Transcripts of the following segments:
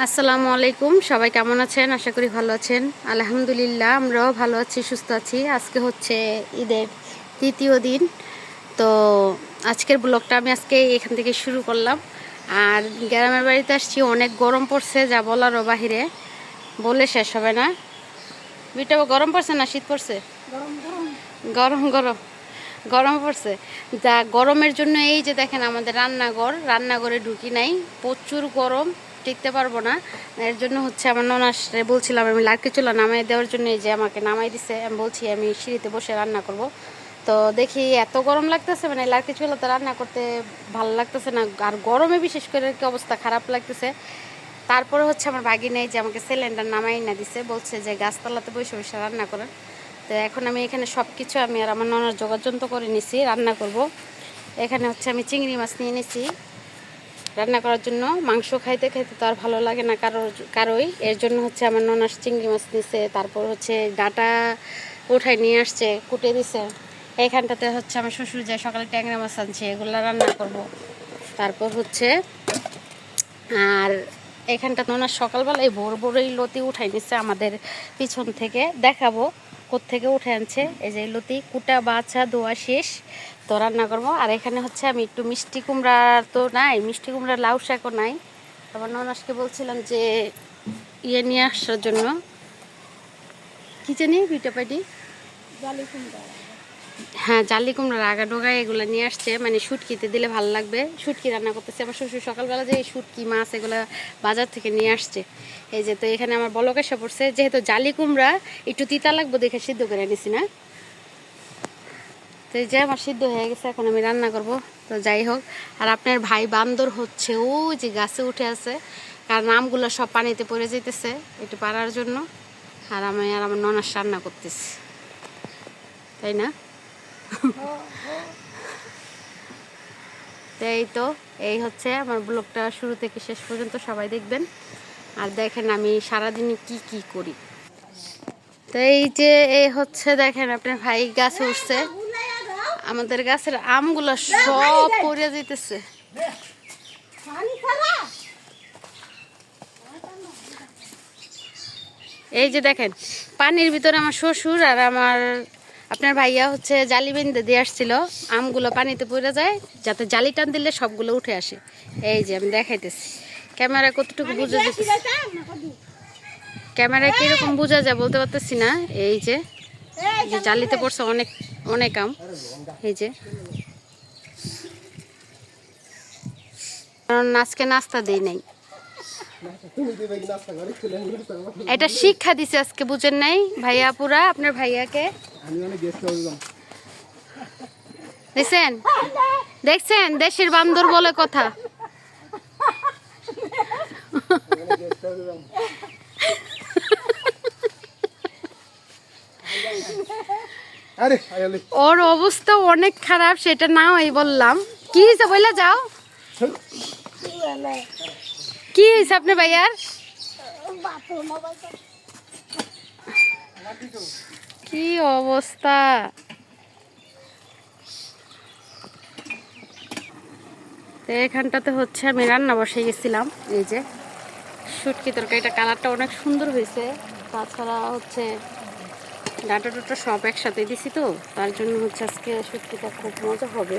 আসসালামু আলাইকুম। সবাই কেমন আছেন? আশা করি ভালো আছেন। আলহামদুলিল্লাহ আমরাও ভালো আছি সুস্থ আছি। আজকে হচ্ছে ঈদের তৃতীয় দিন। তো আজকের ব্লগটা আমি আজকে এখান থেকে শুরু করলাম। আর গ্রামের বাড়িতে আসছি অনেক গরম পড়ছে যা বলারও বাহিরে। বলে শেষ হবে না। বিটা গরম পড়ছে না? শীত পড়ছে? গরম গরম। গরম পড়ছে। যা গরমের জন্য এই যে দেখেন আমাদের রান্নাঘর রান্নাঘরে ঢুকি নাই। প্রচুর গরম। টিকতে পারব না। এর জন্য হচ্ছে আমার ননাসরে বলছিলাম, আমি লাড়কি চুলা নামাই দেওয়ার জন্য এই যে আমাকে নামাই দিছে, আমি বলছি আমি সিঁড়িতে বসে রান্না করব। তো দেখি এত গরম লাগতেছে মানে লাড়কি চুলাতে রান্না করতে ভালো লাগতেছে না, আর গরমে বিশেষ করে কি অবস্থা খারাপ লাগতেছে। তারপরে হচ্ছে আমার বাগি নেই যে আমাকে সিলিন্ডার নামাই না দিছে, বলছে যে গাছতলাতে বসে বসে রান্না করেন। তো এখন আমি এখানে সব কিছু আমি আর আমার ননার যোগাযন্ত করে নিছি, রান্না করব। এখানে হচ্ছে আমি চিংড়ি মাছ নিয়ে নিছি। রান্না করার জন্য মাংস খাইতে খাইতে তো আর ভালো লাগে না কারোর কারোই। এর জন্য হচ্ছে আমার ননাস চিংড়ি মাছ নিছে তারপর হচ্ছে ডাটা উঠাই নিয়ে আসছে, কুটে দিছে। এইখানটাতে হচ্ছে আমার শ্বশুর যায় সকালে ট্যাংরা মাছ আনছে, এগুলো রান্না করব। তারপর হচ্ছে, আর এখানটা ওনার সকালবেলায় ভোর ভোরই লতি উঠাই নিচ্ছে আমাদের পিছন থেকে। দেখাবো থেকে উঠে আনছে। এই যে লতি, কুটা, বাছা, দোয়া শেষ। তো রান্না করব। আর এখানে হচ্ছে আমি একটু মিষ্টি কুমড়া তো নাই মিষ্টি কুমড়ার লাউ শাকও নাই। আবার ননাসকে বলছিলাম যে ইয়ে নিয়ে আসার জন্য। কি জানি পিঠা পাটি হ্যাঁ জালি কুমড়ার আগা ডোগায় এগুলো নিয়ে আসছে। মানে শুটকিতে দিলে ভালো লাগবে। শুটকি রান্না করতেছে। আমার শ্বশুর সকালবেলা যে শুটকি মাছ এগুলো বাজার থেকে নিয়ে আসছে। এই যে তো এখানে আমার বলক এসে পড়ছে। যেহেতু জালি কুমড়া একটু তিতা লাগবো দেখে সিদ্ধ করে নিছি না? তো এই যে আমার সিদ্ধ হয়ে গেছে, এখন আমি রান্না করব। তো যাই হোক, আর আপনার ভাই বান্দর হচ্ছে ও যে গাছে উঠে আছে। কারণ আমগুলো সব পানিতে পড়ে যেতেছে একটু পাড়ার জন্য। আর আমি আর আমার ননাস রান্না করতেছি। তাই না? তো এই তো, এই হচ্ছে আমার ব্লগটা শুরু থেকে শেষ পর্যন্ত সবাই দেখবেন। আর দেখেন আমি সারাদিনে কি কি করি। তো এই যে, এই হচ্ছে দেখেন আপনার ভাই গাছে উঠছে। আমাদের গাছের আমগুলো সব পড়ে যেতেছে এই যে দেখেন, পানির ভিতরে আমার শ্বশুর আর আমার আপনার ভাইয়া হচ্ছে জালি বেঁধে দিয়ে আসছিল। আমগুলো পানিতে পড়ে যায়, যাতে জালি টান দিলে সবগুলো উঠে আসে। এই যে আমি দেখাইতেছি। ক্যামেরা কতটুকু বুঝে যেতেছি ক্যামেরা কীরকম বোঝা যায় বলতে পারতেছি না। এই যে যে জালিতে পড়ছে অনেক অনেক আম। এই যে। কারণ আজকে নাস্তা দেই নাই। এটা শিক্ষা দিছে আজকে, বুঝেন নাই? ভাইয়া পুরা আপনার ভাইয়াকে। দেখছেন? দেখছেন? দেশের বান্দর বলে কথা। ওর অবস্থা অনেক খারাপ, সেটা না ওই বললাম। কি হয়েছে বলে যাও। কি হয়েছে আপনি ভাইয়ার? কি অবস্থা? তো এখানটাতে হচ্ছে আমি রান্না বসে গেছিলাম, এই যে। শুটকি তরকারিটা কালারটা অনেক সুন্দর হয়েছে তাছাড়া হচ্ছে ডাটা টাটা সব একসাথে দিছি তো, তার জন্য হচ্ছে আজকে শুটকিটা খুব মজা হবে।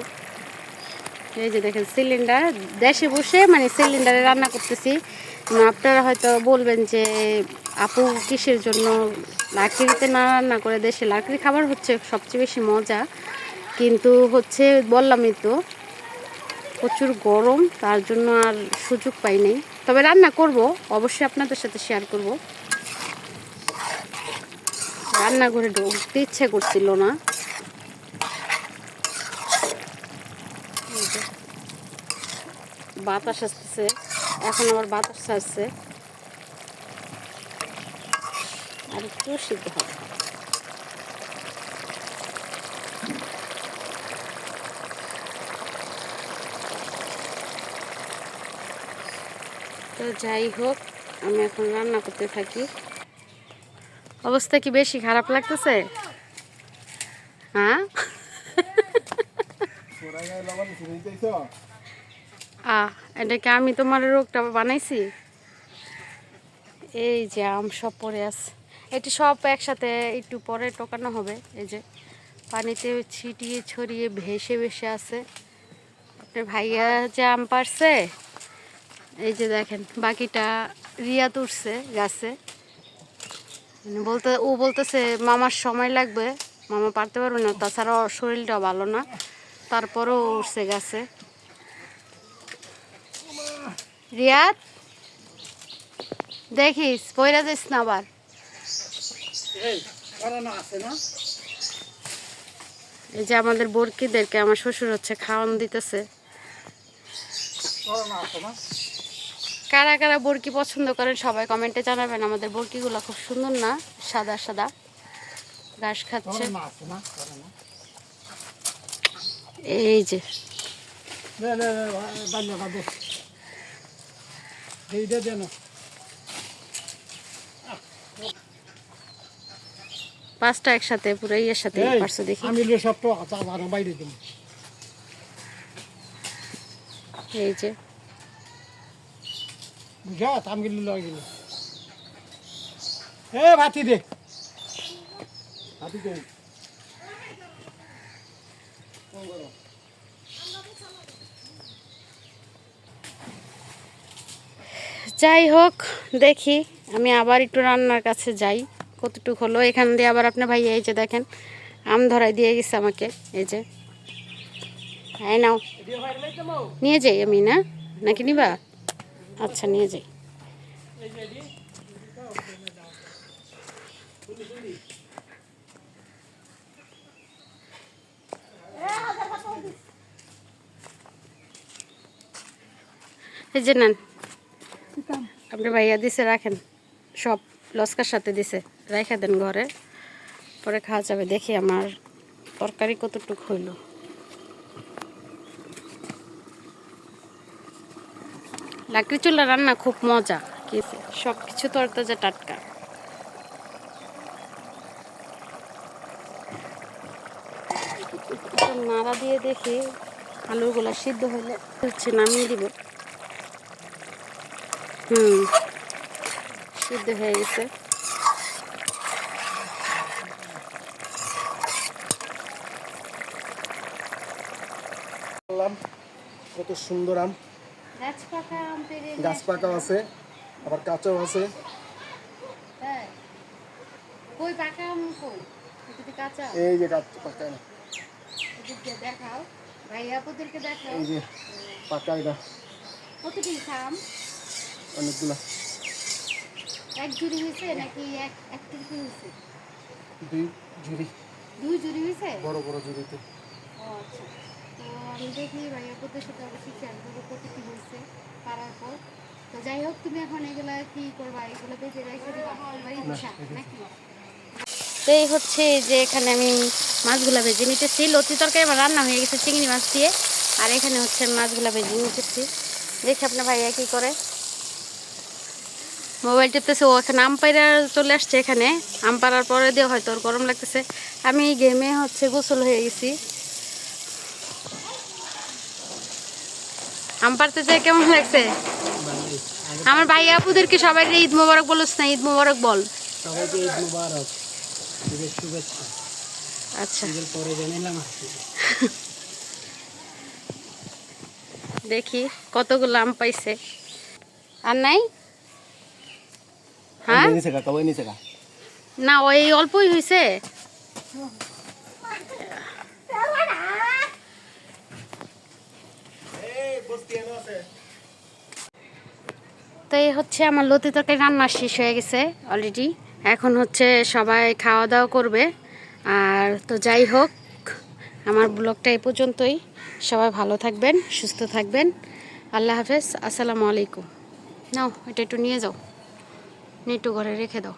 এই যে দেখেন সিলিন্ডার দেশে বসে মানে সিলিন্ডারে রান্না করতেছি। আপনারা হয়তো বলবেন যে, আপু কিসের জন্য লাকড়িতে না রান্না করে দেশে লাকড়ি খাবার হচ্ছে সবচেয়ে বেশি মজা। কিন্তু হচ্ছে বললামই তো, প্রচুর গরম, তার জন্য আর সুযোগ পাই নাই। তবে রান্না করব, অবশ্যই আপনাদের সাথে শেয়ার করব। রান্নাঘরে ঢুকতে ইচ্ছে করছিল না। বাতাস আসতেছে, এখন আবার বাতাস আসছে। আর একটু সিদ্ধ হবে। তো যাই হোক, আমি এখন রান্না করতে থাকি। অবস্থা কি বেশি খারাপ লাগতেছে? হ্যাঁ? আহ এটাকে আমি তোমার রোগটা বানাইছি? এই যে আম সব পড়ে আছে। এটি সব একসাথে একটু পরে টোকানো হবে। এই যে পানিতে ছিটিয়ে ছড়িয়ে ভেসে ভেসে আছে। আপনার ভাইয়া যে আম পারছে, এই যে দেখেন, বাকিটা রিয়া তুলছে গাছে। বলতে ও বলতেছে মামার সময় লাগবে মামা পারতে পারবে না তাছাড়া শরীরটা ভালো না। তারপরেও উঠছে গাছে। রিয়াদ? দেখিস পয়রা যাইস না আবার। এই যে আমাদের বরকিদেরকে আমার শ্বশুর হচ্ছে খাওয়ান দিতেছে। করোনা আছে না? কারা কারা বরকি পছন্দ করেন সবাই কমেন্টে জানাবেন। আমাদের বরকিগুলো খুব সুন্দর না? সাদা সাদা। ঘাস খাচ্ছে। এই যে। পাঁচটা একসাথে পুরো ইয়ের সাথে পারছ দেখি? আমি সব তো বাইরে দিন। এই যে। বুঝা গেল এ ভাতি দে। ভাতি দে যাই হোক দেখি আমি আবার একটু রান্নার কাছে যাই। কতটুকু হলো এখান দিয়ে আবার আপনার ভাই এই যে দেখেন আম ধরাই দিয়ে গেছে আমাকে এই যে। হ্যাঁ নাও। নিয়ে যাই আমি না? নাকি নিবা? আচ্ছা নিয়ে যাই। এই যে নেন, আপনি ভাইয়া দিছে, রাখেন। সব লস্কার সাথে দিছে রেখে দেন ঘরে। পরে খাওয়া যাবে, দেখি আমার তরকারি কতটুকু হইল। লাকড়ি চুলা রান্না খুব মজা। সব কিছু তরতাজা টাটকা। নাড়া দিয়ে দেখি, আলুগুলা সিদ্ধ হইলে হচ্ছে নামিয়ে দিব। হুম, সিদ্ধ হয়ে গেছে। কত সুন্দর আম। গাছ আছে আবার কাঁচাও আছে। হ্যাঁ। কই পাকা আম কই? এটাতে কাঁচা? এই যে গাছ পাকা এদিকে দেখাও। ভাই আপুদেরকে দেখাও। এই যে পাকা এটা। কতটি আম? অনেকগুলা। এক জুড়ি হয়েছে নাকি এক এক টুকরি হয়েছে? দুই ঝুড়ি দুই জুড়ি হয়েছে? বড় বড় ঝুড়িতে ও আচ্ছা। তো আমি দেখি ভাই আপুদের সাথে অবশ্যই শেয়ার করব কতটি হয়েছে পারার পর। তো যাই হোক তুমি এখন এগুলা কি করবা? এগুলো বেঁচে রেখে দিবা বাড়ি দিশা নাকি? তো এই হচ্ছে যে এখানে আমি মাছগুলা ভেজে নিতেছি। লতি তরকারি আমার রান্না হয়ে গেছে চিংড়ি মাছ দিয়ে। আর এখানে হচ্ছে মাছগুলা ভেজে নিতেছি। দেখি আপনার ভাইয়া কি করে। মোবাইল টিপতেছে ও এখানে আম পাইরা চলে আসছে এখানে। আম পাড়ার পরে দিয়ে হয়তো ওর গরম লাগতেছে। আমি গেমে হচ্ছে গোসল হয়ে গেছি। আম পাড়তে যেয়ে কেমন লাগছে? আমার ভাই আপুদেরকে সবাই ঈদ মোবারক বলছ না ঈদ মোবারক বল। সবাইকে ঈদ মুবারক ঈদের শুভেচ্ছা। আচ্ছা। ঈদের পরে জানিলাম দেখি কতগুলো আম পাইছে। আর নাই? হ্যাঁ? না ওই অল্পই হয়েছে তো এই হচ্ছে আমার লতি তরকারি রান্না শেষ হয়ে গেছে অলরেডি এখন হচ্ছে সবাই খাওয়া দাওয়া করবে। আর তো যাই হোক, আমার ব্লগটা এই পর্যন্তই। সবাই ভালো থাকবেন, সুস্থ থাকবেন। আল্লাহ হাফেজ, আসসালামু আলাইকুম। নাও, এটা একটু নিয়ে যাও। নিয়ে একটু ঘরে রেখে দাও।